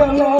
চলো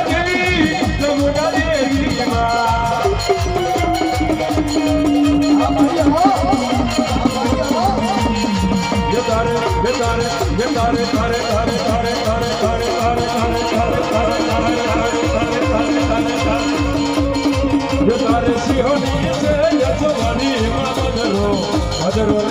સિંહોની છે યજવાની માં બદલો બદલો